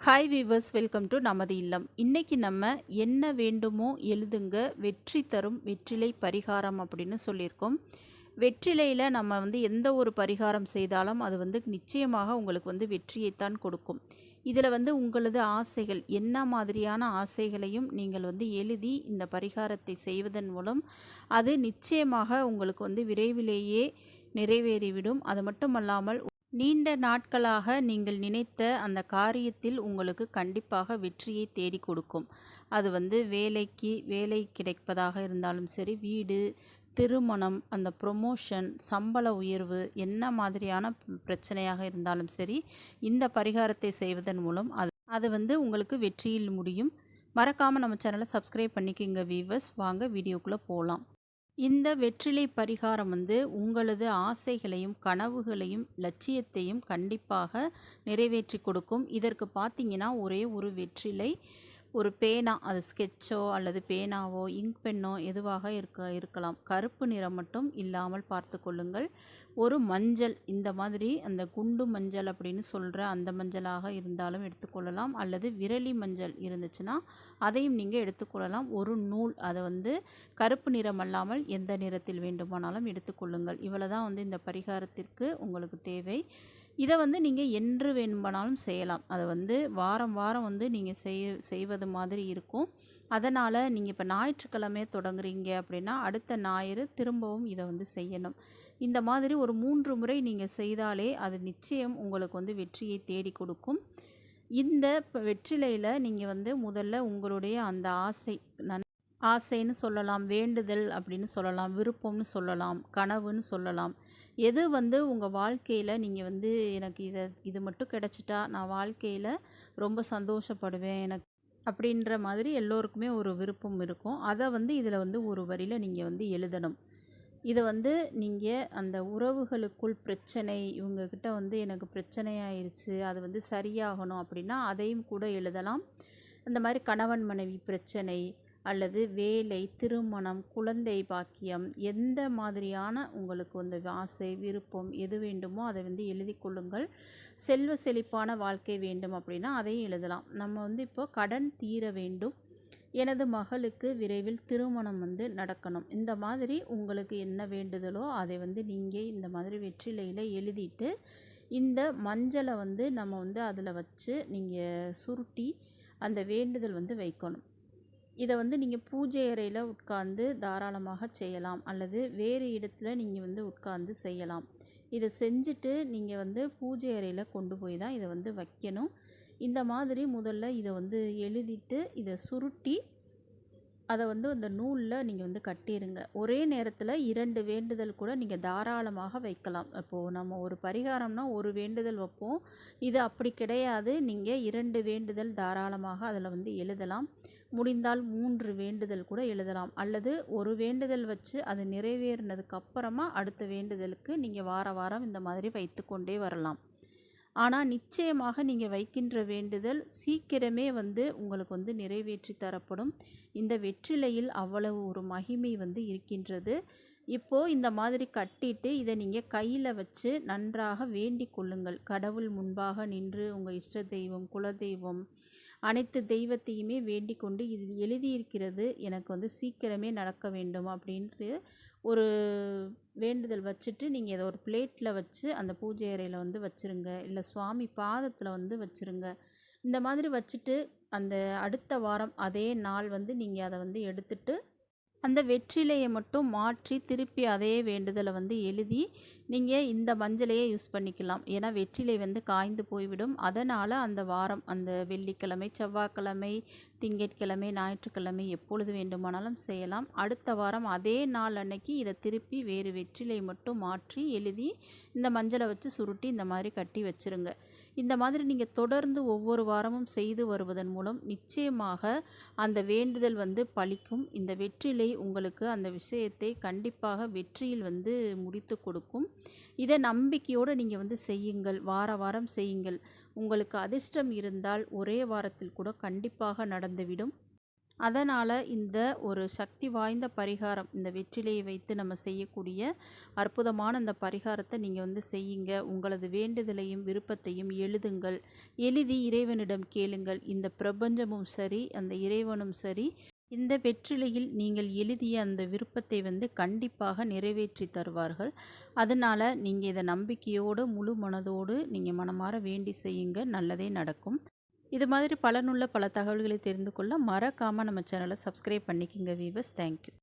Hi viewers welcome to நமது இல்லம். இன்றைக்கி நம்ம என்ன வேண்டுமோ எழுதுங்க வெற்றி தரும் வெற்றிலை பரிகாரம் அப்படின்னு சொல்லியிருக்கோம். வெற்றிலையில் நம்ம வந்து எந்த ஒரு பரிகாரம் செய்தாலும் அது வந்து நிச்சயமாக உங்களுக்கு வந்து வெற்றியைத்தான் கொடுக்கும். இதில் வந்து உங்களது ஆசைகள் என்ன மாதிரியான ஆசைகளையும் நீங்கள் வந்து எழுதி இந்த பரிகாரத்தை செய்வதன் மூலம் அது நிச்சயமாக உங்களுக்கு வந்து விரைவிலேயே நிறைவேறிவிடும். அது மட்டுமல்லாமல் நீண்ட நாட்களாக நீங்கள் நினைத்த அந்த காரியத்தில் உங்களுக்கு கண்டிப்பாக வெற்றியை தேடி கொடுக்கும். அது வந்து வேலைக்கு வேலை கிடைப்பதாக இருந்தாலும் சரி வீடு திருமணம் அந்த ப்ரொமோஷன் சம்பள உயர்வு என்ன மாதிரியான பிரச்சனையாக இருந்தாலும் சரி இந்த பரிகாரத்தை செய்வதன் மூலம் அது அது வந்து உங்களுக்கு வெற்றியில் முடியும். மறக்காமல் நம்ம சேனலை சப்ஸ்கிரைப் பண்ணிக்கோங்க வீவர்ஸ் வாங்க வீடியோக்குள்ளே போகலாம் இந்த வெற்றிலை பரிகாரம் வந்து உங்களது ஆசைகளையும் கனவுகளையும் லட்சியத்தையும் கண்டிப்பாக நிறைவேற்றி கொடுக்கும். இதற்கு பார்த்தீங்கன்னா ஒரே ஒரு வெற்றிலை. ஒரு பேனா அது ஸ்கெட்சோ அல்லது பேனாவோ இங்க் பென்னோ எதுவாக இருக்க இருக்கலாம். கருப்பு நிறம் மட்டும் இல்லாமல் பார்த்து கொள்ளுங்கள். ஒரு மஞ்சள் இந்த மாதிரி அந்த குண்டு மஞ்சள் அப்படின்னு சொல்கிற அந்த மஞ்சளாக இருந்தாலும் எடுத்துக்கொள்ளலாம் அல்லது விரலி மஞ்சள் இருந்துச்சுன்னா அதையும் நீங்கள் எடுத்துக்கொள்ளலாம் ஒரு நூல் அதை வந்து கருப்பு நிறம் அல்லாமல் எந்த நிறத்தில் வேண்டுமானாலும் எடுத்துக்கொள்ளுங்கள் இவ்வளோ தான் வந்து இந்த பரிகாரத்திற்கு உங்களுக்கு தேவை. இதை வந்து நீங்கள் என்று வேணுமானாலும் செய்யலாம். அதை வந்து வாரம் வாரம் வந்து நீங்கள் செய்ய செய்வது மாதிரி இருக்கும். அதனால் நீங்கள் இப்போ ஞாயிற்றுக்கிழமை தொடங்குறீங்க அப்படின்னா அடுத்த ஞாயிறு திரும்பவும் இதை வந்து செய்யணும். இந்த மாதிரி ஒரு மூன்று முறை நீங்கள் செய்தாலே அது நிச்சயம் உங்களுக்கு வந்து வெற்றியை தேடி கொடுக்கும். இந்த வெற்றிலையில் நீங்கள் வந்து முதல்ல உங்களுடைய அந்த ஆசை நன் ஆசைன்னு சொல்லலாம் வேண்டுதல் அப்படின்னு சொல்லலாம் விருப்பம்னு சொல்லலாம் கனவுன்னு சொல்லலாம். எது வந்து உங்கள் வாழ்க்கையில் நீங்கள் வந்து எனக்கு இதை இது மட்டும் கிடச்சிட்டா நான் வாழ்க்கையில் ரொம்ப சந்தோஷப்படுவேன் எனக்கு அப்படின்ற மாதிரி எல்லோருக்குமே ஒரு விருப்பம் இருக்கும். அதை வந்து இதில் வந்து ஒரு வரியில் நீங்கள் வந்து எழுதணும். இதை வந்து நீங்கள் அந்த உறவுகளுக்குள் பிரச்சனை இவங்கக்கிட்ட வந்து எனக்கு பிரச்சனையாயிருச்சு அது வந்து சரியாகணும் அப்படின்னா அதையும் கூட எழுதலாம். இந்த மாதிரி கணவன் மனைவி பிரச்சனை அல்லது வேலை திருமணம் குழந்தை பாக்கியம் எந்த மாதிரியான உங்களுக்கு வந்து ஆசை விருப்பம் எது வேண்டுமோ அதை வந்து எழுதி கொள்ளுங்கள். செல்வ செழிப்பான வாழ்க்கை வேண்டும் அப்படின்னா அதையும் எழுதலாம். நம்ம வந்து இப்போ கடன் தீர வேண்டும். எனது மகளுக்கு விரைவில் திருமணம் வந்து நடக்கணும். இந்த மாதிரி உங்களுக்கு என்ன வேண்டுதலோ அதை வந்து நீங்கள் இந்த மாதிரி வெற்றிலையில் எழுதிட்டு இந்த மஞ்சளை வந்து நம்ம வந்து அதில் வச்சு நீங்கள் சுருட்டி அந்த வேண்டுதல் வந்து வைக்கணும். இதை வந்து நீங்கள் பூஜை அறையில் உட்கார்ந்து தாராளமாக செய்யலாம். அல்லது வேறு இடத்துல நீங்கள் வந்து உட்கார்ந்து செய்யலாம். இதை செஞ்சுட்டு நீங்கள் வந்து பூஜை அறையில் கொண்டு போய் தான் இதை வந்து வைக்கணும். இந்த மாதிரி முதல்ல இதை வந்து எழுதிட்டு இதை சுருட்டி அதை வந்து அந்த நூலில் நீங்கள் வந்து கட்டிடுங்க ஒரே நேரத்தில் இரண்டு வேண்டுதல் கூட நீங்கள் தாராளமாக வைக்கலாம். இப்போது நம்ம ஒரு பரிகாரம்னா ஒரு வேண்டுதல் வைப்போம். இது அப்படி கிடையாது. நீங்கள் இரண்டு வேண்டுதல் தாராளமாக அதில் வந்து எழுதலாம். முடிந்தால் மூன்று வேண்டுதல் கூட எழுதலாம். அல்லது ஒரு வேண்டுதல் வச்சு அது நிறைவேறினதுக்கு அப்புறமா அடுத்த வேண்டுதலுக்கு நீங்கள் வார வாரம் இந்த மாதிரி வைத்து கொண்டே வரலாம். ஆனால் நிச்சயமாக நீங்கள் வைக்கின்ற வேண்டுதல் சீக்கிரமே வந்து உங்களுக்கு வந்து நிறைவேற்றி தரப்படும். இந்த வெற்றிலையில் அவ்வளவு ஒரு மகிமை வந்து இருக்கின்றது. இப்போது இந்த மாதிரி கட்டிட்டு இதை நீங்கள் கையில் வச்சு நன்றாக வேண்டிக் கொள்ளுங்கள். கடவுள் முன்பாக நின்று உங்கள் இஷ்ட தெய்வம் குலதெய்வம் அனைத்து தெய்வத்தையுமே வேண்டிக் கொண்டு இது எழுதியிருக்கிறது. எனக்கு வந்து சீக்கிரமே நடக்க வேண்டும் அப்படின்ட்டு ஒரு வேண்டுதல் வச்சுட்டு நீங்கள் இதை ஒரு பிளேட்டில் வச்சு அந்த பூஜை அறையில் வந்து வச்சுருங்க. இல்லை சுவாமி பாதத்தில் வந்து வச்சுருங்க. இந்த மாதிரி வச்சுட்டு அந்த அடுத்த வாரம் அதே நாள் வந்து நீங்கள் அதை வந்து எடுத்துட்டு அந்த வெற்றிலையை மட்டும் மாற்றி திருப்பி அதே வேண்டுதலை வந்து எழுதி நீங்கள் இந்த மஞ்சளையே யூஸ் பண்ணிக்கலாம். ஏன்னா வெற்றிலை வந்து காய்ந்து போய்விடும். அதனால் அந்த வாரம் அந்த வெள்ளிக்கிழமை செவ்வாய்க்கிழமை திங்கட்கிழமை ஞாயிற்றுக்கிழமை எப்பொழுது வேண்டுமானாலும் செய்யலாம். அடுத்த வாரம் அதே நாள் அன்னைக்கு இதை திருப்பி வேறு வெற்றிலை மட்டும் மாற்றி எழுதி இந்த மஞ்சளை வச்சு சுருட்டி இந்த மாதிரி கட்டி வச்சுருங்க. இந்த மாதிரி நீங்கள் தொடர்ந்து ஒவ்வொரு வாரமும் செய்து வருவதன் மூலம் நிச்சயமாக அந்த வேண்டுதல் வந்து பழிக்கும். இந்த வெற்றிலை உங்களுக்கு அந்த விஷயத்தை கண்டிப்பாக வெற்றியில் வந்து முடித்து கொடுக்கும். இதை நம்பிக்கையோடு நீங்கள் வந்து செய்யுங்கள். வார வாரம் செய்யுங்கள். உங்களுக்கு அதிர்ஷ்டம் இருந்தால் ஒரே வாரத்தில் கூட கண்டிப்பாக நடந்துவிடும். அதனால் இந்த ஒரு சக்தி வாய்ந்த பரிகாரம் இந்த வெற்றிலையை வைத்து நம்ம செய்யக்கூடிய அற்புதமான அந்த பரிகாரத்தை நீங்கள் வந்து செய்யுங்க. உங்களது வேண்டுதலையும் விருப்பத்தையும் எழுதுங்கள். எழுதி இறைவனிடம் கேளுங்கள். இந்த பிரபஞ்சமும் சரி அந்த இறைவனும் சரி இந்த வெற்றிலையில் நீங்கள் எழுதிய அந்த விருப்பத்தை வந்து கண்டிப்பாக நிறைவேற்றி தருவார்கள். அதனால் நீங்கள் இதை நம்பிக்கையோடு முழு மனதோடு நீங்கள் மனமாற வேண்டி செய்யுங்க. நல்லதே நடக்கும். இது மாதிரி பலனுள்ள பல தகவல்களை தெரிந்து கொள்ள மறக்காமல் நம்ம சேனலை சப்ஸ்கிரைப் பண்ணிக்கோங்க வீவர்ஸ் தேங்க்யூ